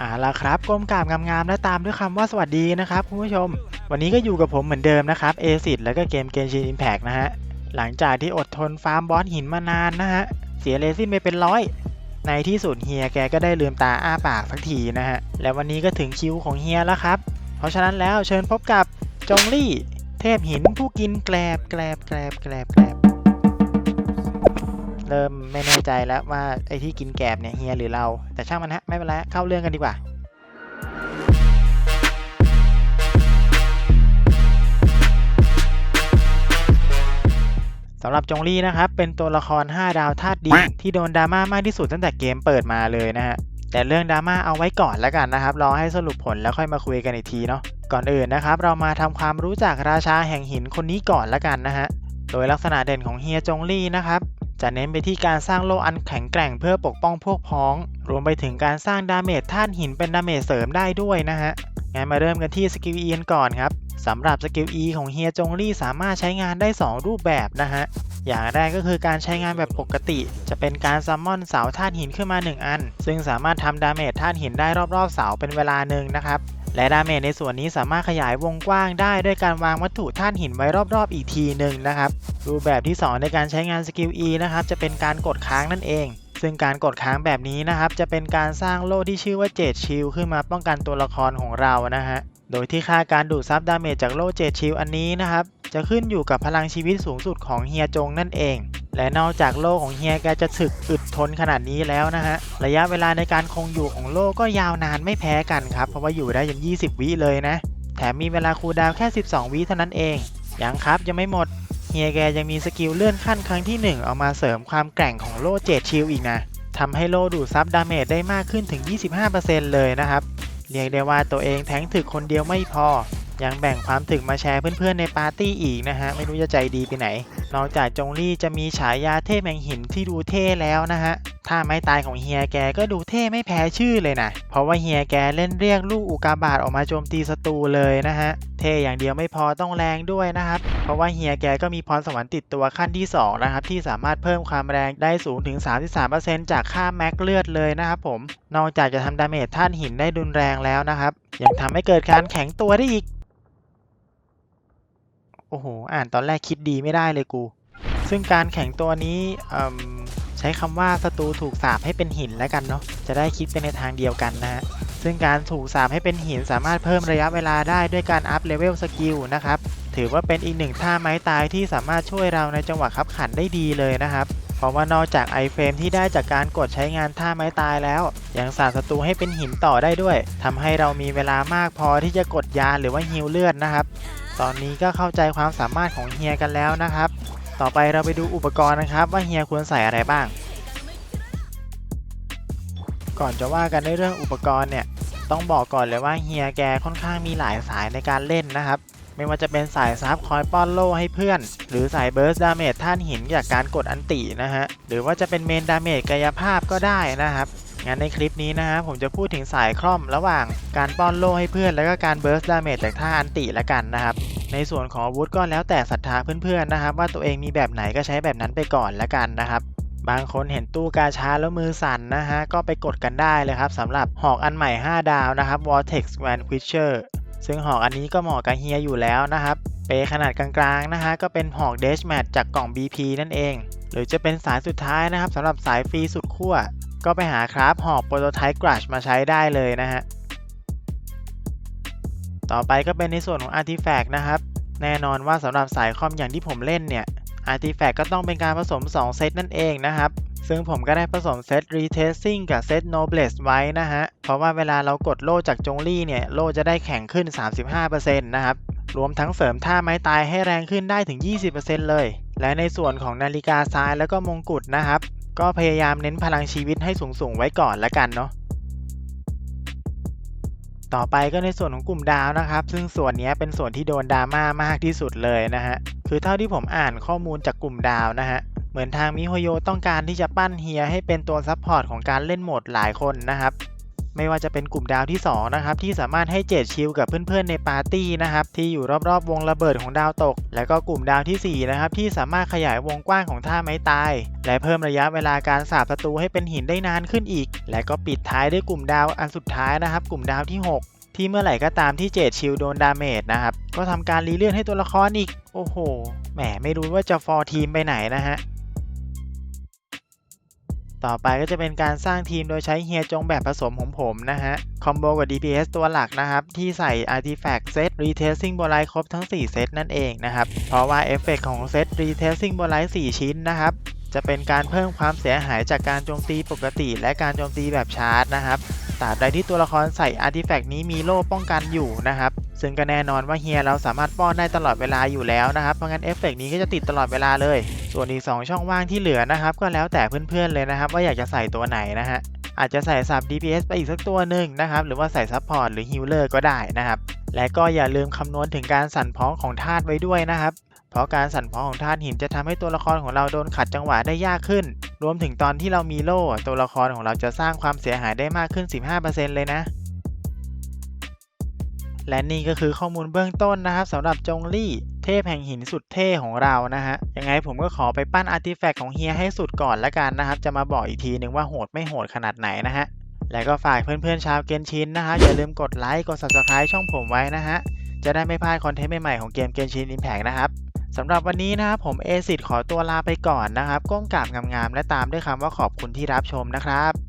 อ่าละครับก้มกราบงามๆและตามด้วยคำว่าสวัสดีนะครับคุณผู้ชม วันนี้ก็อยู่กับผมเหมือนเดิมนะครับเอซิดแล้วก็เกมเกนชินอิมแพกนะฮะ หลังจากที่อดทนฟาร์มบอสหินมานานนะฮะ เสียเลซินไปเป็นร้อย ในที่สุดเฮียแกก็ได้ลืมตาอ้าปากสักทีนะฮะ และวันนี้ก็ถึงคิวของเฮียแล้วครับ เพราะฉะนั้นแล้วเชิญพบกับจงลี่ เทพหินผู้กินแกลบแกลบแกลบแกลบแกลบ เริ่มไม่แน่ใจแล้วว่าไอ้ที่กินแกลบเนี่ยเฮียหรือเรา แต่ช่างมันฮะไม่เป็นไรเข้าเรื่องกันดีกว่าสำหรับจงลี่นะครับ เป็นตัวละคร 5 ดาวธาตุดินที่โดนดราม่ามากที่สุดตั้งแต่เกมเปิดมาเลยนะฮะ แต่เรื่องดราม่าเอาไว้ก่อนแล้วกันนะครับ รอให้สรุปผลแล้วค่อยมาคุยกันอีกทีเนาะ ก่อนอื่นนะครับ เรามาทำความรู้จักราชาแห่งหินคนนี้ก่อนแล้วกันนะฮะ โดยลักษณะเด่นของเฮียจงลี่นะครับ จะเน้นไปที่การสร้างโล่อันแข็งแกร่งเพื่อปกป้องพวกพ้อง รวมไปถึงการสร้างดาเมจธาตุหินเป็นดาเมจเสริมได้ด้วยนะฮะ งั้นมาเริ่มกันที่สกิล E กันก่อนครับสำหรับสกิล E ของเฮียจงลี่สามารถใช้งานได้ 2 รูปแบบนะฮะ อย่างแรกก็คือการใช้งานแบบปกติ จะเป็นการซัมมอนเสาธาตุหินขึ้นมา 1 อัน ซึ่งสามารถทำดาเมจธาตุหินได้รอบๆเสาเป็นเวลาหนึ่งนะครับ และดาเมจในส่วนนี้สามารถขยายวงกว้างได้ด้วยการวางวัตถุธาตุหินไว้รอบๆ อีกทีหนึ่งนะครับรูปแบบที่ 2 ในการใช้งานสกิล E นะครับจะเป็นการกดค้างนั่นเอง ซึ่งการกดค้างแบบนี้นะครับจะเป็นการสร้างโล่ที่ชื่อว่าเจดชิลขึ้นมาป้องกันตัวละครของเรานะฮะโดยที่ค่าการดูดซับดาเมจจากโล่เจดชิลอันนี้นะครับจะขึ้นอยู่กับพลังชีวิตสูงสุดของเฮียจงนั่นเอง และนอกจากโล่ของเฮียแกจะถึกอึดทนขนาดนี้แล้วนะฮะ ระยะเวลาในการคงอยู่ของโล่ก็ยาวนานไม่แพ้กันครับ เพราะว่าอยู่ได้ยัน20 วิเลยนะ แถมมีเวลาคูลดาวแค่ 12 วิเท่านั้นเอง ยังครับยังไม่หมด เฮียแกยังมีสกิลเลื่อนขั้นครั้งที่ 1 เอามาเสริมความแกร่งของโล่เจดชิลอีกนะทำให้โล่ดูดซับดาเมจได้มากขึ้นถึง 25%เลยนะครับ เรียกได้ว่าตัวเองแทงถึกคนเดียวไม่พอ ยังแบ่งความถึกมาแชร์เพื่อนๆในปาร์ตี้อีกนะฮะ ไม่รู้จะใจดีไปไหน นอกจากจงลี่จะมีฉายาเทพแห่งหินที่ดูเท่แล้วนะฮะถ้าไม้ตายของเฮียแกก็ดูเท่ไม่แพ้ชื่อเลยนะ เพราะว่าเฮียแกเล่นเรียกลูกอุกาบาตออกมาโจมตีศัตรูเลยนะฮะ เท่อย่างเดียวไม่พอต้องแรงด้วยนะครับ เพราะว่าเฮียแกก็มีพรสวรรค์ติดตัวขั้นที่ 2 นะครับ ที่สามารถเพิ่มความแรงได้สูงถึง 33%จากค่าแม็กเลือดเลยนะครับผม นอกจากจะทำดาเมจท่านหินได้รุนแรงแล้วนะครับ ยังทำให้เกิดการแข็งตัวได้อีก โอ้โห อ่านตอนแรกคิดดีไม่ได้เลยกู ซึ่งการแข็งตัวนี้ใช้คำว่าศัตรูถูกสาปให้เป็นหินแล้วกันเนาะ จะได้คิดไปในทางเดียวกันนะฮะ ซึ่งการถูกสาปให้เป็นหินสามารถเพิ่มระยะเวลาได้ด้วยการอัพเลเวลสกิลนะครับ ถือว่าเป็นอีกหนึ่งท่าไม้ตายที่สามารถช่วยเราในจังหวะขับขันได้ดีเลยนะครับเพราะว่านอกจากไอเฟรมที่ได้จากการกดใช้งานท่าไม้ตายแล้ว ยังสาดศัตรูให้เป็นหินต่อได้ด้วยทำให้เรามีเวลามากพอที่จะกดยาหรือว่าฮิลเลือดนะครับ ตอนนี้ก็เข้าใจความสามารถของเฮียกันแล้วนะครับ ต่อไปเราไปดูอุปกรณ์นะครับ ว่าเฮียควรใส่อะไรบ้าง ก่อนจะว่ากันในเรื่องอุปกรณ์เนี่ย ต้องบอกก่อนเลยว่าเฮียแกค่อนข้างมีหลายสายในการเล่นนะครับ ไม่ว่าจะเป็นสายซับคอยป้อนโล่ให้เพื่อน หรือสายเบิร์สดาเมจท่านหินจากการกดอันตินะฮะ หรือว่าจะเป็นเมนดาเมจกายภาพก็ได้นะครับงั้นในคลิปนี้นะฮะผมจะพูดถึงสายคล่อมระหว่างการป้อนโล่ให้เพื่อน แล้วก็การเบิร์สดาเมจจากท่าอันติละกันนะครับ ในส่วนของอาวุธก็แล้วแต่ศรัทธาเพื่อนๆนะครับ ว่าตัวเองมีแบบไหนก็ใช้แบบนั้นไปก่อนละกันนะครับ บางคนเห็นตู้กาชาแล้วมือสั่นนะฮะก็ไปกดกันได้เลยครับสำหรับหอกอันใหม่ 5 ดาวนะครับ Vortex Vanquisher ซึ่งหอกอันนี้ก็เหมาะกับเฮียอยู่แล้วนะครับเปขนาดกลางๆนะฮะก็เป็นหอก Dash Mat จากกล่อง BP นั่นเอง หรือจะเป็นสายสุดท้ายนะครับสำหรับสายฟรีสุดขั้วก็ไปหาคราฟหอกโปรโตไทป์กรัชมาใช้ได้เลยนะฮะ ต่อไปก็เป็นในส่วนของ Artifact นะครับ แน่นอนว่าสำหรับสายคอมอย่างที่ผมเล่นเนี่ย Artifact ก็ต้องเป็นการผสม 2 เซตนั่นเองนะครับ ซึ่งผมก็ได้ผสมเซต Retracing กับเซต Noblesse ไว้นะฮะ เพราะว่าเวลาเรากดโล่จากจงลี่เนี่ย โล่จะได้แข็งขึ้น 35%นะครับ รวมทั้งเสริมท่าไม้ตายให้แรงขึ้นได้ถึง 20%เลย และในส่วนของนาฬิกาซ้ายแล้วก็มงกุฎนะครับ ก็พยายามเน้นพลังชีวิตให้สูงๆไว้ก่อนละกันเนาะ ต่อไปก็ในส่วนของกลุ่มดาวนะครับ ซึ่งส่วนนี้เป็นส่วนที่โดนดราม่ามากที่สุดเลยนะฮะ คือเท่าที่ผมอ่านข้อมูลจากกลุ่มดาวนะฮะ เหมือนทางมิโฮโยต้องการที่จะปั้นเฮียให้เป็นตัวซัพพอร์ตของการเล่นโหมดหลายคนนะครับ ไม่ว่าจะเป็นกลุ่มดาวที่สองนะครับที่สามารถให้เจดชิลกับเพื่อนๆในปาร์ตี้นะครับที่อยู่รอบๆ วงระเบิดของดาวตก แล้วก็กลุ่มดาวที่สี่นะครับที่สามารถขยายวงกว้างของท่าไม้ตาย และเพิ่มระยะเวลาการสาบศัตรูให้เป็นหินได้นานขึ้นอีก และก็ปิดท้ายด้วยกลุ่มดาวอันสุดท้ายนะครับ กลุ่มดาวที่ 6ที่เมื่อไหร่ก็ตามที่เจดชิลโดนดาเมจนะครับ ก็ทำการรีเลื่อนให้ตัวละครอีก โอ้โห แหมไม่รู้ว่าจะฟอร์ทีมไปไหนนะฮะ ต่อไปก็จะเป็นการสร้างทีมโดยใช้เฮียจงแบบผสมของผมนะฮะ คอมโบกับ DPS ตัวหลักนะครับ ที่ใส่ Artifact เซต Retracing b o l i ครบทั้ง 4 เซตนั่นเองนะครับ เพราะว่าเอฟเฟกของเซต Retracing b o l i 4 ชิ้นนะครับ จะเป็นการเพิ่มความเสียหายจากการโจมตีปกติ และการโจมตีแบบชาร์จนะครับตราบใดที่ตัวละครใส่อาร์ติแฟกต์นี้มีโล่ป้องกันอยู่นะครับ ซึ่งก็แน่นอนว่าเฮียเราสามารถป้อนได้ตลอดเวลาอยู่แล้วนะครับ เพราะงั้นเอฟเฟกต์นี้ก็จะติดตลอดเวลาเลย ส่วนอีก 2 ช่องว่างที่เหลือนะครับ ก็แล้วแต่เพื่อนๆเลยนะครับ ว่าอยากจะใส่ตัวไหนนะฮะอาจจะใส่สับ DPS ไปอีกสักตัวหนึ่งนะครับ หรือว่าใส่ซัพพอร์ตหรือฮิลเลอร์ก็ได้นะครับ และก็อย่าลืมคำนวณถึงการสั่นพ้องของธาตุไว้ด้วยนะครับ เพราะการสั่นพ้องของธาตุหินจะทำให้ตัวละครของเราโดนขัดจังหวะได้ยากขึ้น รวมถึงตอนที่เรามีโล่ ตัวละครของเราจะสร้างความเสียหายได้มากขึ้น 15%เลยนะ และนี่ก็คือข้อมูลเบื้องต้นนะครับสำหรับจงลี่ เทพแห่งหินสุดเท่ของเรานะฮะ ยังไงผมก็ขอไปปั้นอาร์ติแฟกต์ของเฮียให้สุดก่อนละกันนะครับ จะมาบอกอีกทีหนึ่งว่าโหดไม่โหดขนาดไหนนะฮะ และก็ฝากเพื่อนๆชาวเกนชินนะฮะ อย่าลืมกดไลค์ กด subscribe ช่องผมไว้นะฮะ จะได้ไม่พลาดคอนเทนต์ใหม่ๆของเกมเกนชินอิมแพกนะครับสำหรับวันนี้นะครับผมเอซิดขอตัวลาไปก่อนนะครับ ก้มกราบงามๆและตามด้วยคำว่าขอบคุณที่รับชมนะครับ